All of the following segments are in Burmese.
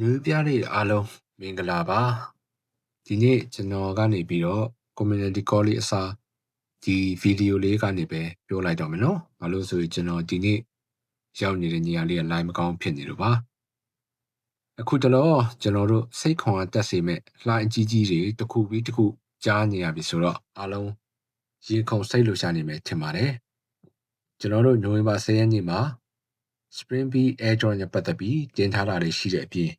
နွေးပြားလေးအားလုံးမင်္ဂလာပါဒီနေ့ကျွန်တော်ကနေပြီးတော့ community call လေးအစားဒီဗီဒီယိုလေးကနေပဲပြောလိုက်တော့မယ်နော်ဘာလို့ဆိုရင်ကျွန်တော်ဒီနေ့ရောက်နေတဲ့နေရာလေးက line မကောင်းဖြစ်နေလို့ပါအခုတလောကျွန်တော်တို့စိတ်ခွန်အားတက်စေမဲ့လှိုင်းအကြီးကြီးတွေတစ်ခုပြီးတစ်ခုကြားနေရပြီဆိုတော့အားလုံးရင်ခုန်စိတ်လှရှာနေမယ်ထင်ပါတယ်ကျွန်တော်တို့နိုဝင်ဘာ10ရက်နေ့မှာ Spring Bee Airdrop နဲ့ပတ်သက်ပြီးတင်ထားတာတွေရှိတဲ့အပြင်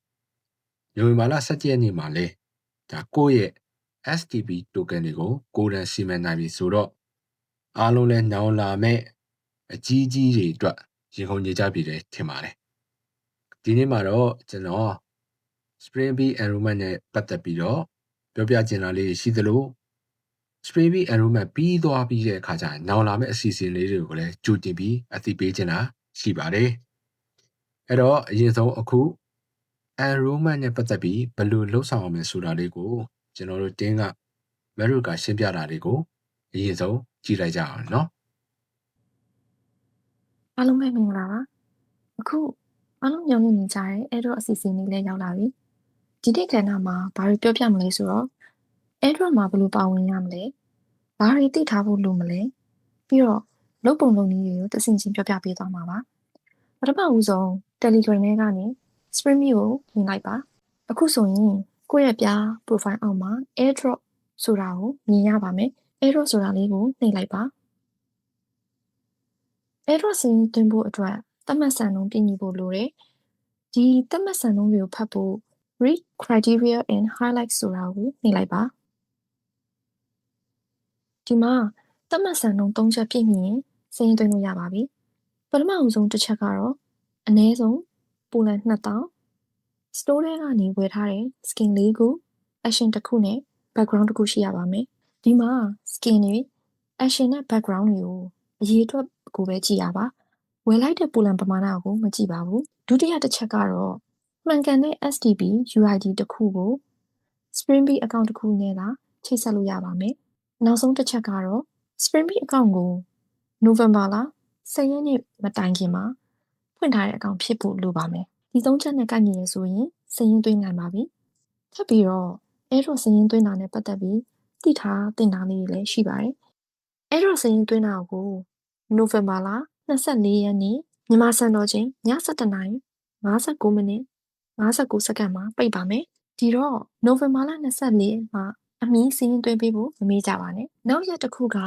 နိုဝင်ဘာလ17ရက်နေ့မှာလဲဒါကိုယ့်ရဲ့ STP token တွေကိုကိုယ်တိုင်စီမံနိုင်ပြီဆိုတော့အားလုံးလဲနောင်လာမဲ့အကြီးကြီးတွေအတွက်ရင်ခုန်နေကြပြီတယ်ထင်ပါတယ်ဒီနေ့မှာတော့ကျွန်တော် Spring Bee Enrollment နဲ့ပတ်သက်ပြီးတော့ပြောပြချင်တာလေးရှိသလို Spring Bee Enrollment ပြီးသွားပြီးတဲ့အခါကျရင်နောင်လာမယ့်အစီအစဉ်လေးတွေကိုလည်းကြိုတင်ပြီးအသိပေးချင်တာရှိပါတယ်အဲ့တော့အရင်ဆုံးအခု enrollment နဲ့ပတ်သက်ပြီးဘယ်လိုလှုပ်ဆောင်အောင်လဲဆိုတာလေးကိုကျွန်တော်တို့တင်းကမရုကရှင်းပြတာလေးကိုအရင်ဆုံးကြည့်လိုက်ကြအောင်နော်အားလုံးပဲမင်္ဂလာပါအခုအားလုံးညောင်းနေကြတဲ့အဲ့တော့အစီအစဉ်လေးလည်းရောက်လာပြီဒီနေ့ကဏ္ဍမှာဘာတွေပြောပြမလဲဆိုတော့အဲ့တော့မှာဘယ်လိုပါဝင်ရမလဲဘာတွေသိထားဖို့လိုမလဲပြီးတော့လုပ်ပုံလုပ်နည်းတွေကိုသင်ချင်းပြောပြပေးသွားမှာပါပထမဦးဆုံး Telegram ထဲကနေ Spring Me ကိုဝင်လိုက်ပါအခုဆိုရင်ကိုယ့်ရဲ့ပြား profile အောက်မှာ airdrop ဆိုတာကိုမြင်ရပါမယ် airdrop ဆိုတာလေးကိုနှိပ်လိုက်ပါ airdrop စင်းသွင်းဖို့အတွက်သတ်မှတ်စံနှုန်းပြည့်ညှိဖို့လိုတယ်ဒီသတ်မှတ်စံနှုန်းတွေကိုဖတ်ဖို့ read criteria and highlight ဆိုတာကိုနှိပ်လိုက်ပါဒီမှာသတ်မှတ်စံနှုန်း၃ချက်ပြည့်မီရင်စင်းသွင်းလို့ရပါပြီပထမအဆုံးတစ်ချက်ကတော့အနည်းဆုံး ပိုလန်2000 store ထဲကနေဝယ်ထားတဲ့ skin လေးခု action တစ်ခုနဲ့ background တစ်ခုရှိရပါမယ်ဒီမှာ skin တွေ action နဲ့ background တွေကိုအရေးအတွက်ကိုပဲကြည့်ရပါဝယ်လိုက်တဲ့ပိုလန်ပမာဏကိုမကြည့်ပါဘူးဒုတိယတစ်ချက်ကတော့မှန်ကန်တဲ့ STP UID တစ်ခုကို Spring Bee account တစ်ခုနဲ့သာချိတ်ဆက်လို့ရပါမယ်နောက်ဆုံးတစ်ချက်ကတော့ Spring Bee account ကို November လ10ရက်နေ့မတိုင်ခင်မှာ ဖွင့်ထားတဲ့ account ဖြစ်ဖို့လိုပါမယ်ဒီသုံးချက်နဲ့ကိုက်ညီရဆိုရင်စည်ရင်းသွင်းနိုင်ပါပြီထပ်ပြီးတော့ error စည်ရင်းသွင်းတာနဲ့ပတ်သက်ပြီးသိထားတင်တာလေးတွေလည်းရှိပါတယ် error စည်ရင်းသွင်းတာကို November လ24ရက်နေ့မြန်မာစံတော်ချိန်ည7:00နာရီ59မိနစ်59စက္ကန့်မှာပိတ်ပါမယ်ဒီတော့ November လ24မှာအမီစည်ရင်းသွင်းပေးဖို့မမေ့ကြပါနဲ့နောက်ရက်တစ်ခုက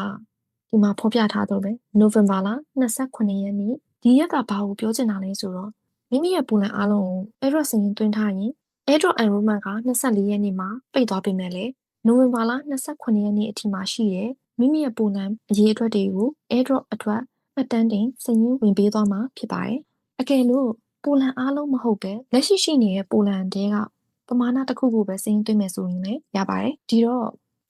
ဒီမှာဖော်ပြထားတော့ပဲ November လ28ရက်နေ့ ဒီရက်ကဘာကိုပြောချင်တာလဲဆိုတော့မိမိရဲ့ပုံလန်အားလုံးကို airdrop စင်ရင်သွင်းထားရင် airdrop enrollment က24ရက်နေ့မှာပိတ်သွားပြီမဲ့လေနိုဝင်ဘာလ28ရက်နေ့အထိမှရှိတဲ့မိမိရဲ့ပုံလန်အရေးအတွက်တွေကို airdrop အတွက်မှတ်တမ်းတင်စင်ရင်ဝင်ပေးသွားမှာဖြစ်ပါတယ်အကယ်လို့ပိုလန်အားလုံးမဟုတ်ပဲလက်ရှိရှိနေတဲ့ပိုလန်တဲကပမာဏတစ်ခုခုပဲစင်ရင်သွင်းမယ်ဆိုရင်လည်းရပါတယ်ဒီတော့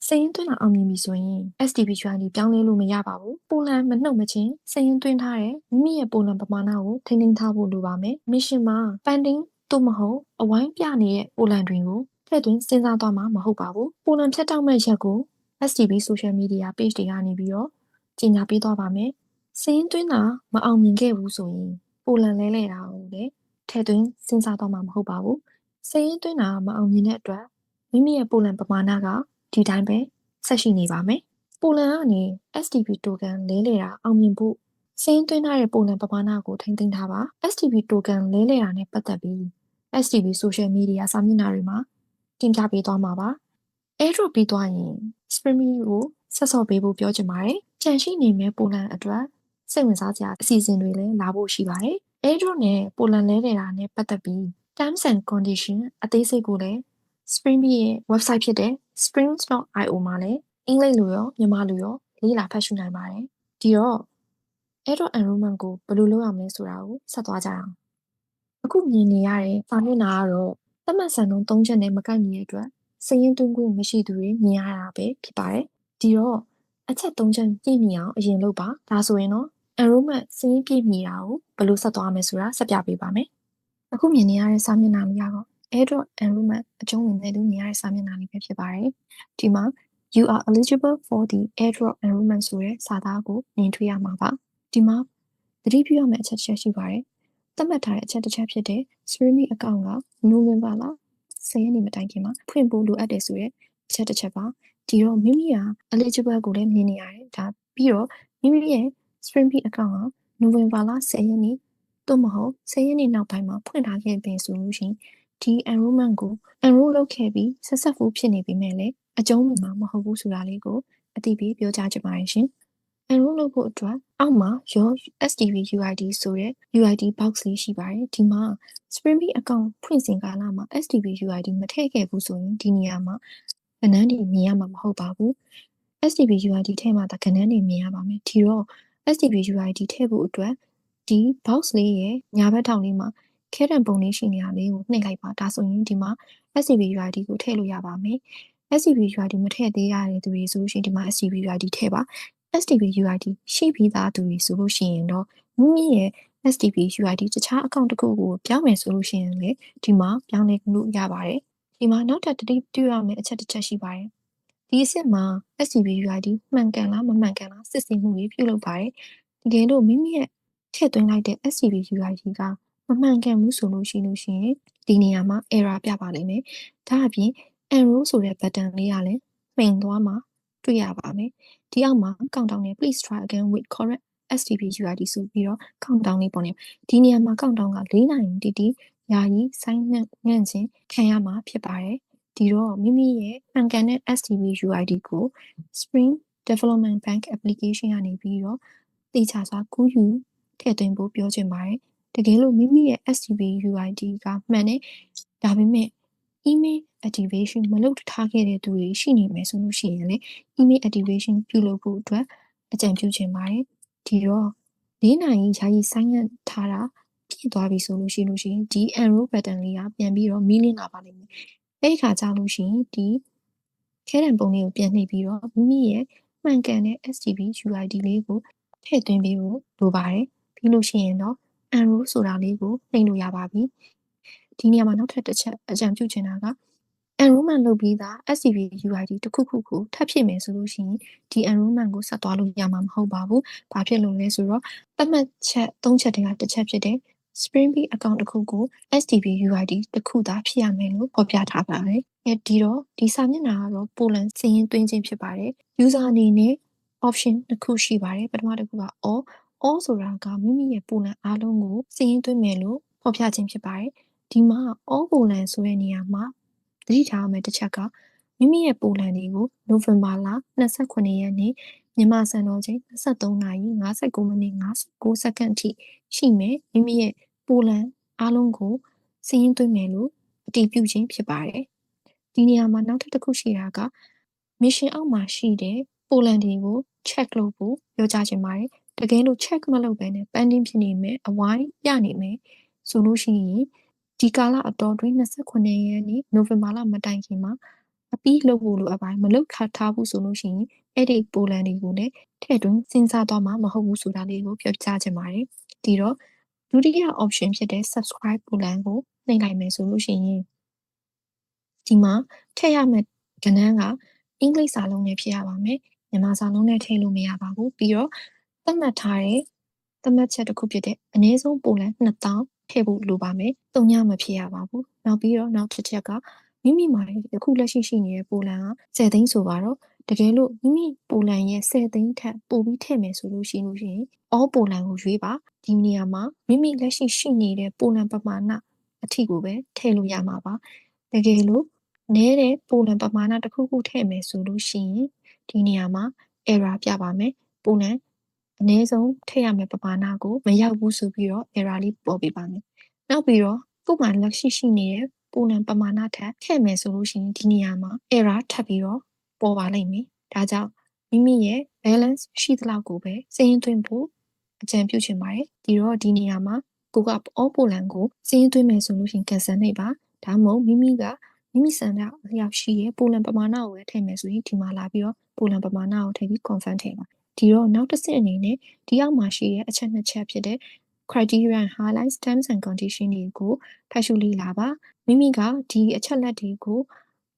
စရင်သွင်းတာအောင်မြင်ပြီဆိုရင် STP ချွန်ဒီပြောင်းလဲလို့မရပါဘူးပိုလန်မနှုတ်မချင်းစရင်သွင်းထားတဲ့မိမိရဲ့ပိုလန်ပမာဏကိုထိန်းသိမ်းထားဖို့လိုပါမယ်မစ်ရှင်မှာ pending သို့မဟုတ်အဝိုင်းပြနေတဲ့ပိုလန်တွေကိုထည့်သွင်းစဉ်းစားသွားမှာမဟုတ်ပါဘူးပိုလန်ဖြတ်တောက်မဲ့ရက်ကို STP social media page တွေကနေပြီးတော့ကြီးညာပေးသွားပါမယ်စရင်သွင်းတာမအောင်မြင်ခဲ့ဘူးဆိုရင်ပိုလန်လဲလဲတာကိုလည်းထည့်သွင်းစဉ်းစားသွားမှာမဟုတ်ပါဘူးစရင်သွင်းတာမအောင်မြင်တဲ့အတွက်မိမိရဲ့ပိုလန်ပမာဏက ဒီတိုင်းပဲဆက်ရှိနေပါမယ်။ပိုလန်ကနေ STP token လဲလှယ်တာအောင်မြင်ဖို့စင်းသွင်းထားတဲ့ပိုလန်ပမာဏကိုထိန်းသိမ်းထားပါ STP token လဲလှယ်တာနဲ့ပတ်သက်ပြီး STP social media စာမျက်နှာတွေမှာတင်ပြပေးသွားမှာပါ။ airdrop ပြီးသွားရင် Spring Me ကိုဆက်စော့ပေးဖို့ပြောချင်ပါတယ်။ကြံရှိနေမဲ့ပိုလန်အတွက်စိတ်ဝင်စားစရာအစီအစဉ်တွေလည်းလာဖို့ရှိပါတယ်။ airdrop နဲ့ပိုလန်လဲလှယ်တာနဲ့ပတ်သက်ပြီး terms and condition အသေးစိတ်ကိုလည်း Spring Bee ရဲ့ website ဖြစ်တဲ့ springs.io မှာလည်းအင်္ဂလိပ်လိုရောမြန်မာလိုရောလေ့လာဖတ်ရှုနိုင်ပါတယ်။ဒီတော့ Adobe Enrollment ကိုဘယ်လိုလုပ်ရမလဲဆိုတာကိုဆက်သွားကြအောင်။အခုမြင်နေရတဲ့စာမျက်နှာကတော့သတ်မှတ်စံနှုန်း၃ချက်နဲ့မကိုက်ညီတဲ့အတွက်စည်ရင်းသွင်းခွင့်မရှိသူတွေမြင်ရတာပဲဖြစ်ပါတယ်။ဒီတော့အချက်၃ချက်ပြည့်မီအောင်အရင်လုပ်ပါ။ဒါဆိုရင်တော့ enrollment စည်ရင်းပြည့်မီတာကိုဘယ်လိုဆက်သွားမလဲဆိုတာဆက်ပြပေးပါမယ်။အခုမြင်နေရတဲ့စာမျက်နှာလေးကတော့ airdrop enrollment အကျုံးဝင်တဲ့လူနေရတဲ့စာမျက်နှာလေးပဲဖြစ်ပါတယ်။ဒီမှာ you are eligible for the airdrop enrollment ဆိုတဲ့စာသားကိုမြင်တွေ့ရမှာပါ။ဒီမှာသတိပြုရမယ့်အချက်ချက်ရှိပါတယ်သတ်မှတ်ထားတဲ့အချက်တစ်ချက်ဖြစ်တဲ့ streaming account က November လ10ရက်နေ့မတိုင်ခင်မှာဖွင့်ဖို့လိုအပ်တယ်ဆိုရက်အချက်တစ်ချက်ပါဒီတော့မိမိက eligible ကိုလည်းမြင်နေရတယ်ဒါပြီးတော့မိမိရဲ့ streaming account က November လ10ရက်နေ့သို့မဟုတ်10ရက်နေ့နောက်ပိုင်းမှာဖွင့်ထားခဲ့ပြီဆိုလို့ရှိရင် ဒီ enrollment ကို enroll လုပ်ခဲ့ပြီး successful ဖြစ်နေပြီမဲ့လည်းအကျုံးဝင်မှာမဟုတ်ဘူးဆိုတာလေးကိုအသိပေးပြောကြားချင်ပါတယ်ရှင် enroll လုပ်ဖို့အတွက်အောက်မှာ your STV UID ဆိုတဲ့ UID box လေးရှိပါတယ်ဒီမှာ Springbee account ဖွင့်စဉ်ကာလမှာ STV UID မထည့်ခဲ့ဘူးဆိုရင်ဒီနေရာမှာကဏ္ဍတွေမြင်ရမှာမဟုတ်ပါဘူး STV UID ထည့်မှသာကဏ္ဍတွေမြင်ရပါမယ်ဒီတော့ STV UID ထည့်ဖို့အတွက်ဒီ box လေးရဲ့ညာဘက်ထောင်လေးမှာ ခဲတံပုံလေးရှိနေတာလေးကိုနှိပ်လိုက်ပါဒါဆိုရင်ဒီမှာ STV UID ကိုထည့်လို့ရပါမယ် STV UID မထည့်သေးရတဲ့သူတွေဆိုလို့ရှိရင်ဒီမှာ STV UID ထည့်ပါ STB UID ရှိပြီးသားသူတွေဆိုလို့ရှိရင်တော့မိမိရဲ့ STB UID တခြားအကောင့်တစ်ခုကိုပြောင်းမယ်ဆိုလို့ရှိရင်လေဒီမှာပြောင်းလဲလို့ရပါတယ်ဒီမှာနောက်ထပ်တတိပြုရမယ့်အချက်တစ်ချက်ရှိပါတယ်ဒီအစစ်မှာ STB UID မှန်ကန်လားမမှန်ကန်လားစစ်ဆေးမှုတွေပြုလုပ်ပါတယ်တကယ်လို့မိမိရဲ့ထည့်သွင်းလိုက်တဲ့ STB UID က မမှန်ကန်ဘူးဆိုလို့ရှိလို့ရှိရင်ဒီနေရာမှာ error ပြပါလိမ့်မယ်ဒါအပြင် enroll ဆိုတဲ့ button လေးကလည်းမှိန်သွားမှာတွေ့ရပါမယ်ဒီအောက်မှာ countdown နဲ့ please try again with correct STP UID ဆိုပြီးတော့ countdown လေးပေါ်နေဒီနေရာမှာ countdown က၄နိုင်တီတီယာယီဆိုင်းနှံ့ငန့်ခြင်းခံရမှာဖြစ်ပါတယ်ဒီတော့မိမိရဲ့မှန်ကန်တဲ့ STP UID ကို Spring Development Bank application ကနေပြီးတော့တေချာစွာကူးယူထည့်သွင်းဖို့ပြောချင်ပါတယ် တကယ်လို့မိမိရဲ့ STP UID ကမှန်တယ်ဒါပေမဲ့ email activation မလုပ်ထားခဲ့တဲ့သူတွေရှိနေမယ်ဆိုလို့ရှိရင်လေ email activation ပြုလုပ်ဖို့အတွက်အကြံပြုချင်ပါတယ်ဒီတော့၄နိုင်ယာယီဆိုင်းငံ့ထားတာပြည့်သွားပြီဆိုလို့ရှိလို့ရှိရင်ဒီ enroll button လေးကပြန်ပြီးတော့ meaning လာပါလိမ့်မယ်အဲ့ဒီခါကြာလို့ရှိရင်ဒီခဲတံပုံလေးကိုပြန်နှိပ်ပြီးတော့မိမိရဲ့မှန်ကန်တဲ့ STB UID လေးကိုထည့်သွင်းပေးဖို့လိုပါတယ်ပြီးလို့ရှိရင်တော့ enroll ဆိုတာလေးကိုနှိပ်လို့ရပါပြီဒီနေရာမှာနောက်ထပ်တစ်ချက်အကြံပြုချင်တာက enrollment လုပ်ပြီးသား SCV UID တစ်ခုခုကိုထပ်ဖြစ်မယ်ဆိုလို့ရှိရင်ဒီ enrollment ကိုဆက်သွားလို့ရမှာမဟုတ်ပါဘူး။ဘာဖြစ်လို့လဲဆိုတော့သတ်မှတ်ချက်၃ချက်တည်းကတစ်ချက်ဖြစ်တဲ့ Springbee account တစ်ခုကို STB UID တစ်ခုသာဖြစ်ရမယ်လို့ဖော်ပြထားပါတယ်။အဲဒီတော့ဒီစာမျက်နှာကတော့ Poland စည်ရင်းသွင်းခြင်းဖြစ်ပါတယ်။ user အနေနဲ့ option တစ်ခုရှိပါတယ်။ပထမတစ်ခုက all all ဆိုတာကမိမိရဲ့ Poland အားလုံးကိုစည်ရင်းသွင်းမယ်လို့ဖော်ပြခြင်းဖြစ်ပါတယ်။ဒီမှာ all Poland ဆိုတဲ့နေရာမှာသတိထားရမယ့်တစ်ချက်ကမိမိရဲ့ပိုလန်တွေကိုနိုဝင်ဘာလ29ရက်နေ့မြန်မာစံတော်ချိန်23နာရီ59မိနစ်59စက္ကန့်အထိရှိမယ်မိမိရဲ့ပိုလန်အားလုံးကိုစီးရင်သွင်းမယ်လို့အတည်ပြုခြင်းဖြစ်ပါတယ်ဒီနေရာမှာနောက်ထပ်တစ်ခုရှိတာက mission အောက်မှာရှိတဲ့ ပိုလန်တွေကို check လုပ်ဖို့ပြောကြားခြင်းပါတယ်တကယ်လို့ check မလုပ်ဘဲနဲ့ pending ဖြစ်နေမယ်အဝိုင်းပြနေမယ်ဆိုလို့ရှိရင်ဒီကာလအတော်တွင်း29ရက်နေ့နိုဝင်ဘာလမတိုင်ခင်မှာအပြီးလုပ်ဖို့လိုအပ်ပါတယ်မလုပ်ခါထားဘူးဆိုလို့ရှိရင်အဲ့ဒီပိုလန်တွေကိုလည်းထည့်သွင်းစဉ်းစားသွားမှာမဟုတ်ဘူးဆိုတာလေးကိုပြောပြချင်ပါတယ်ဒီတော့ဒုတိယ option ဖြစ်တဲ့ subscribe ပိုလန်ကိုနှိပ်လိုက်မယ်ဆိုလို့ရှိရင်ဒီမှာထည့်ရမယ့်ကဏ္ဍကအင်္ဂလိပ်စာလုံးနဲ့ဖြစ်ရပါမယ် မြန်မာစာလုံးနဲ့ထည့်လို့မရပါဘူးပြီးတော့သတ်မှတ်ထားတဲ့သတ်မှတ်ချက်တစ်ခုဖြစ်တဲ့အနည်းဆုံးပိုလန်2000ထည့်ဖို့လိုပါမယ်။တုံညမဖြစ်ရပါဘူး။နောက်ပြီးတော့နောက်တစ်ချက်ကမိမိမှာအခုလက်ရှိရှိနေတဲ့ပိုလန်က10သိန်းဆိုပါတော့တကယ်လို့မိမိပိုလန်ရဲ့10သိန်းထက်ပိုပြီးထည့်မယ်ဆိုလို့ရှိလို့ရှိရင်အောပိုလန်ကိုရွေးပါဒီနေရာမှာမိမိလက်ရှိရှိနေတဲ့ပိုလန်ပမာဏအထိကိုပဲထည့်လို့ရမှာပါတကယ်လို့နဲတဲ့ပိုလန်ပမာဏတစ်ခုခုထည့်မယ်ဆိုလို့ရှိရင် ဒီနေရာမှာ error ပြပါမယ်ပိုလန်အနည်းဆုံးထည့်ရမယ့်ပမာဏကိုမရောက်ဘူးဆိုပြီးတော့ error လေးပေါ်ပေးပါမယ်။နောက်ပြီးတော့ကို့မှာလက်ရှိရှိနေတဲ့ပုံနံပမာဏထက်ထည့်မယ်ဆိုလို့ရှိရင်ဒီနေရာမှာ error ထပ်ပြီးတော့ပေါ်ပါလိမ့်မယ်။ဒါကြောင့်မိမိရဲ့ balance ရှိသလောက်ကိုပဲစင်းသွင်းဖို့အကြံပြုချင်ပါတယ်။ဒီတော့ဒီနေရာမှာကိုက all Poland ကိုစင်းသွင်းမယ်ဆိုလို့ရှိရင် cancel နေပါ။ဒါမှမဟုတ်မိမိကမိမိစံတဲ့အရောက်ရှိရဲ့ပိုလန်ပမာဏကိုပဲထည့်မယ်ဆိုရင်ဒီမှာလာပြီးတော့ ပိုလန်ပမာဏကိုထည့်ပြီး confirm ထည့်ပါဒီတော့နောက်တစ်ဆင့်အနေနဲ့ဒီအောက်မှာရှိတဲ့အချက်နှစ်ချက်ဖြစ်တဲ့ criterion highlights terms and condition တွေကိုဖတ်ရှုလေ့လာပါမိမိကဒီအချက်လက်တွေကို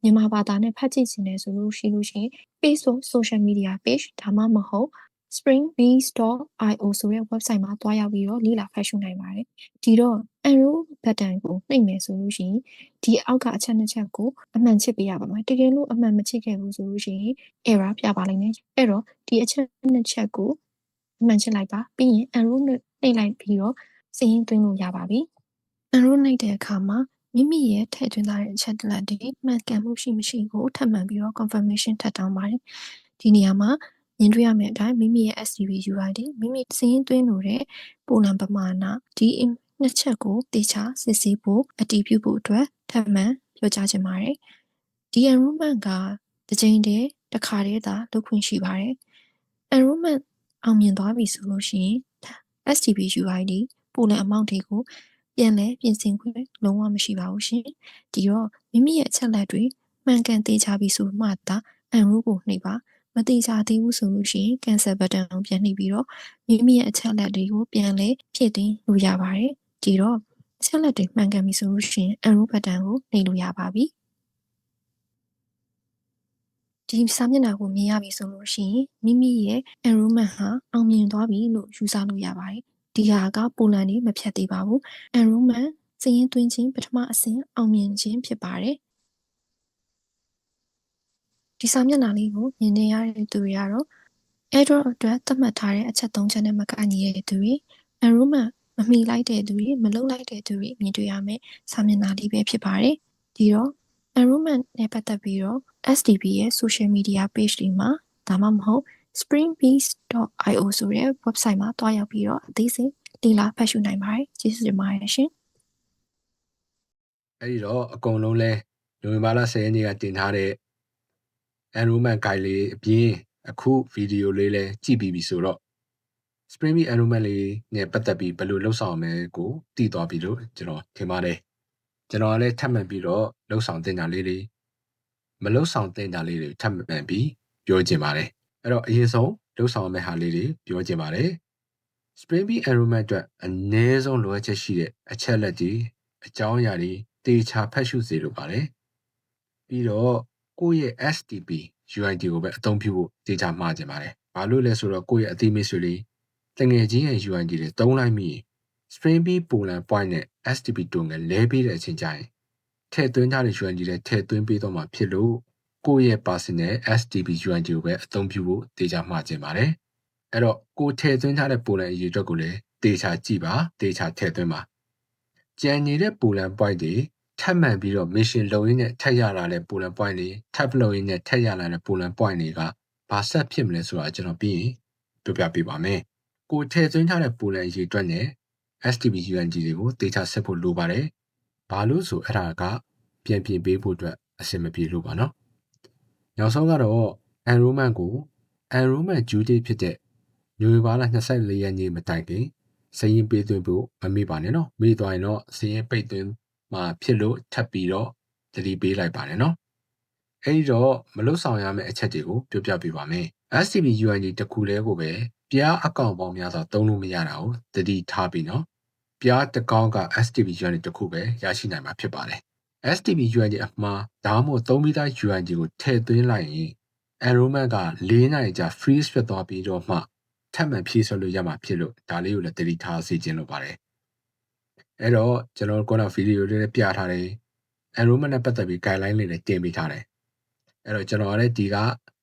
မြန်မာဘာသာနဲ့ဖတ်ကြည့်ခြင်းနဲ့ဆိုလို့ရှိလို့ရှိရင် Facebook social media page ဒါမှမဟုတ် springbees.io ဆိုတဲ့ website မှာတွားရောက်ပြီးတော့လေ့လာဖတ်ရှုနိုင်ပါတယ်ဒီတော့ enroll button ကိုနှိပ်မယ်ဆိုလို့ရှိရင်ဒီအောက်ကအချက်နှစ်ချက်ကိုအမှန်ချစ်ပေးရပါမယ်တကယ်လို့အမှန်မချစ်ခဲ့ဘူးဆိုလို့ရှိရင် error ပြပါလိမ့်မယ်အဲ့တော့ဒီအချက်နှစ်ချက်ကိုအမှန်ချစ်လိုက်ပါပြီးရင် enroll နှိပ်လိုက်ပြီးတော့စာရင်းသွင်းလို့ရပါပြီ enroll နှိပ်တဲ့အခါမှာမိမိရဲ့ထည့်သွင်းထားတဲ့အချက်လက်တွေမှန်ကန်မှုရှိမရှိကိုထပ်မံပြီးတော့ confirmation ထပ်တောင်းပါတယ်ဒီနေရာမှာ မြင်တွေ့ရမယ့်အတိုင်းမိမိရဲ့ STB UID မိမိစရင်းသွင်းလို့တဲ့ပုံလံပမာဏဒီနှစ်ချက်ကိုတေချာစစ်ဆေးဖို့အတည်ပြုဖို့အတွက်ထပ်မံပြောကြားချင်ပါတယ်ဒီ enrollment ကတစ်ကြိမ်တည်းတစ်ခါတည်းသာလုပ်ခွင့်ရှိပါတယ် enrollment အောင်မြင်သွားပြီဆိုလို့ရှိရင် STB UID ပုံလံ amount တွေကိုပြန်လဲပြင်ဆင်ခွင့်လုံးဝမရှိပါဘူးရှင်ဒီတော့မိမိရဲ့အချက်လက်တွေမှန်ကန်သေးချပြီဆိုမှသာ enroll ကိုနှိပ်ပါ မတိကျသေးဘူးဆိုလို့ရှိရင် cancel button ကိုပြန်နှိပ်ပြီးတော့မိမိရဲ့အချက်လက်တွေကိုပြန်လဲဖြည့်တင်လို့ရပါတယ်ဒီတော့အချက်လက်တွေမှန်ကန်ပြီဆိုလို့ရှိရင် enroll button ကိုနှိပ်လို့ရပါပြီဒီစာမျက်နှာကိုမြင်ရပြီဆိုလို့ရှိရင်မိမိရဲ့ enrollment ဟာအောင်မြင်သွားပြီလို့ယူဆလို့ရပါတယ်ဒီဟာကပိုလန်နေမဖြတ်သေးပါဘူး enrollment စည်ရင်းသွင်းခြင်းပထမအဆင့်အောင်မြင်ခြင်းဖြစ်ပါတယ် ဒီစာမျက်နှာလေးကိုမြင်နေရတဲ့သူတွေကတော့အဲ့တော့အတွက်သတ်မှတ်ထားတဲ့အချက်၃ချက်နဲ့မကညီရတဲ့သူတွေ enrollment မမီလိုက်တဲ့သူတွေမလုံလိုက်တဲ့သူတွေမြင်တွေ့ရမယ်စာမျက်နှာလေးပဲဖြစ်ပါတယ်ဒီတော့ enrollment နဲ့ပတ်သက်ပြီးတော့ SDB ရဲ့ social media page တွေမှာဒါမှမဟုတ် springbees.io ဆိုတဲ့ website မှာတွားရောက်ပြီးတော့အသေးစိတ်လေ့လာဖတ်ရှုနိုင်ပါတယ်ကျေးဇူးတင်ပါတယ်ရှင်အဲ့ဒီတော့အကုန်လုံးလဲနိုဝင်ဘာလ10ရက်နေ့ကတင်ထားတဲ့ enrollment guide လေးအပြင်အခုဗီဒီယိုလေးလဲကြည့်ပြီးပြီဆိုတော့ Spring Bee enrollment လေးနဲ့ပတ်သက်ပြီးဘယ်လိုလှုပ်ဆောင်ရမလဲကိုသိသွားပြီလို့ကျွန်တော်ထင်ပါတယ်ကျွန်တော်ကလည်းထပ်မံပြီးတော့လှုပ်ဆောင်တင်တာလေးတွေမလှုပ်ဆောင်တင်တာလေးတွေထပ်မံပြီးပြောချင်ပါတယ်အဲ့တော့အရင်ဆုံးလှုပ်ဆောင်မယ့်ဟာလေးတွေပြောချင်ပါတယ် Spring Bee enrollment အတွက်အနည်းဆုံးလိုအပ်ချက်ရှိတဲ့အချက်လက်တွေအကြောင်းအရာတွေတေချာဖတ်ရှုစေလိုပါတယ်ပြီးတော့ ကိုယ့်ရဲ့ STP UID ကိုပဲအသုံးပြုဖို့တေချာမှားကြပါတယ်ဘာလို့လဲဆိုတော့ကိုယ့်ရဲ့အသိမိတ်ဆွေတွေတငယ်ချင်းရဲ့ UID တွေတုံးလိုက်မိရင် Spring Bee Poland Point နဲ့ STP တုံးကလဲပေးတဲ့အချိန်ကျရင်ထည့်သွင်းထားတဲ့ UID တွေထည့်သွင်းပေးတော့မှာဖြစ်လို့ကိုယ့်ရဲ့ personal STP UID ကိုပဲအသုံးပြုဖို့တေချာမှားခြင်းပါတယ်အဲ့တော့ကိုထည့်သွင်းထားတဲ့ Poland အရေးအတွက်ကိုလည်းတေချာကြည့်ပါတေချာထည့်သွင်းပါကြံနေတဲ့ Poland Point တွေ ထပ်မှန်ပြီးတော့ mission လုံရင်းနဲ့ထပ်ရလာတဲ့ Poland Point တွေထပ်လုံရင်းနဲ့ထပ်ရလာတဲ့ Poland Point တွေကဘာဆက်ဖြစ်မလဲဆိုတာကျွန်တော်ပြီးရင်ပြောပြပေးပါမယ်ကိုထည့်သွင်းထားတဲ့ Poland အရေးအတွက်နဲ့ STB UNG တွေကိုတေချာဆက်ဖို့လိုပါတယ်ဘာလို့ဆိုအဲ့ဒါကပြန်ပြင်ပေးဖို့အတွက်အဆင်မပြေလို့ပါနော်နောက်ဆုံးကတော့ enrollment ကို enrollment due date ဖြစ်တဲ့နိုဝင်ဘာလ24ရက်နေ့မတိုင်ခင်စရင်ပေးသွင်းဖို့မမေ့ပါနဲ့နော်မေ့သွားရင်တော့စရင်ပိတ်သွင်း မှာဖြစ်လို့ထပ်ပြီးတော့တတိပေးလိုက်ပါတယ်နော်အဲဒီတော့မလွတ်ဆောင်ရမယ့်အချက်တွေကိုပြောပြပေးပါမယ် STB UNG တခုလဲကိုပဲပြားအကောင့်ပေါင်းများစွာသုံးလို့မရတာကိုတတိထားပြီးနော်ပြားတစ်ကောင်းက STB UNG တခုပဲရရှိနိုင်မှာဖြစ်ပါတယ် STB UNG အမှားဒါမှမဟုတ်သုံးပြီးသား UNG ကိုထည့်သွင်းလိုက်ရင် enrollment က၄နိုင်ကြာ freeze ဖြစ်သွားပြီးတော့မှထပ်မံဖြည့်ဆွတ်လို့ရမှာဖြစ်လို့ဒါလေးကိုလည်းတတိထားစေချင်လို့ပါတယ် အဲ့တော့ကျွန်တော်ကတော့ဗီဒီယိုလေးပြထားတယ် enrollment နဲ့ပတ်သက်ပြီး guideline လေးတွေတင်ပေးထားတယ်အဲ့တော့ကျွန်တော်ကလည်းဒီက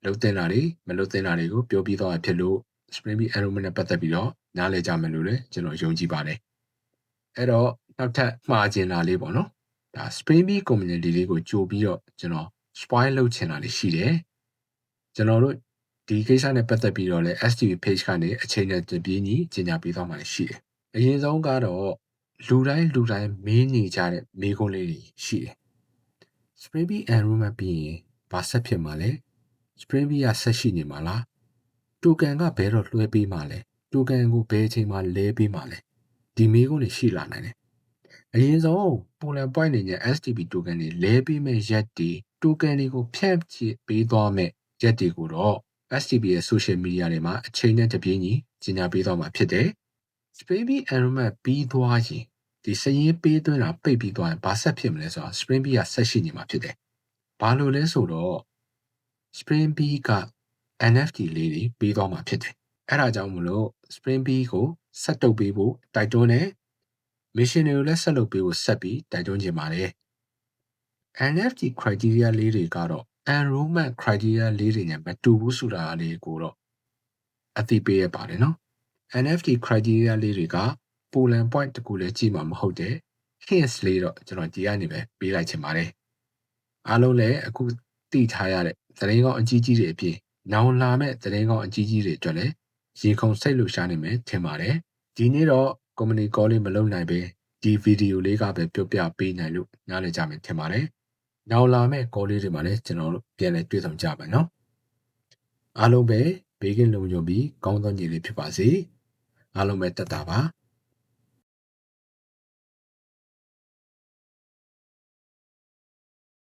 လုံးတင်တာတွေမလုံးတင်တာတွေကိုပြောပြီးတော့ဖြစ်လို့ Spring Bee enrollment နဲ့ပတ်သက်ပြီးတော့နားလည်ကြမယ်လို့လည်းကျွန်တော်ယုံကြည်ပါတယ်အဲ့တော့နောက်ထပ်မှားကျင်တာလေးပေါ့နော်ဒါ Spring Bee community လေးကိုကြိုပြီးတော့ကျွန်တော် spoil လုပ်ချင်တာလေးရှိတယ်ကျွန်တော်တို့ဒီကိစ္စနဲ့ပတ်သက်ပြီးတော့လည်း STV page ကနေအချိန်နဲ့တပြေးညီကြီးညာပေးသွားမှာရှိတယ်အရင်ဆုံးကတော့ လူတိုင်းလူတိုင်းမေးနေကြတဲ့မေးခွန်းလေးတွေရှိတယ် Spring Bee enrollment ပြီးရင်ဘာဆက်ဖြစ်မှာလဲ Spring Bee ကဆက်ရှိနေမှာလားတိုကန်ကဘယ်တော့လွှဲပေးမှာလဲတိုကန်ကိုဘယ်အချိန်မှာလဲပေးမှာလဲဒီမေးခွန်းတွေရှိလာနိုင်တယ်အရင်ဆုံးပိုလန် point နေနဲ့ STP token တွေလဲပေးမဲ့ရက်တွေ token တွေကိုဖြန့်ချပေးသွားမဲ့ရက်တွေကိုတော့ STP ရဲ့ social media တွေမှာအချိန်နဲ့တပြေးညီကြီးညာပေးသွားမှာဖြစ်တယ် Spring Bee enrollment ပြီးသွားရင် ဒီစရင်ပေးသွင်းတာပိတ်ပြီးသွားရင်ဘာဆက်ဖြစ်မလဲဆိုတော့ Spring Bee ကဆက်ရှိနေမှာဖြစ်တယ်။ဘာလို့လဲဆိုတော့ Spring Bee က NFT လေးတွေပေးသွားမှာဖြစ်တယ်။အဲ့ဒါကြောင့်မလို့ Spring Bee ကိုဆက်တုပ်ပေးဖို့တိုက်တွန်းတယ် mission တွေကိုလည်းဆက်လုပ်ပေးဖို့ဆက်ပြီးတိုက်တွန်းခြင်းပါတယ် NFT criteria လေးတွေကတော့ enrollment criteria လေးတွေနဲ့မတူဘူးဆိုတာလေးကိုတော့အသိပေးရပါတယ်နော် NFT criteria လေးတွေက Poland point တကူလည်းကြည့်မှာမဟုတ်တဲ့ hints လေးတော့ကျွန်တော်ဒီကနေပဲပေးလိုက်ချင်ပါတယ်အားလုံးလည်းအခုသိထားရတဲ့သတင်းကောင်းအကြီးကြီးတွေအပြင်နောင်လာမဲ့သတင်းကောင်းအကြီးကြီးတွေအတွက်လည်းရေခုံစိတ်လှရှားနေမယ်ထင်ပါတယ်ဒီနေ့တော့ company call လေးမလုပ်နိုင်ပဲဒီဗီဒီယိုလေးကပဲပြောပြပေးနိုင်လို့နားလည်ကြမယ်ထင်ပါတယ်နောက်လာမဲ့ call လေးတွေမှာလည်းကျွန်တော်တို့ပြန်လည်တွေ့ဆုံကြပါနော်အားလုံးပဲဘေးကင်းလုံခြုံပြီးကောင်းသောညီလေးဖြစ်ပါစေအားလုံးပဲတက်တာပါ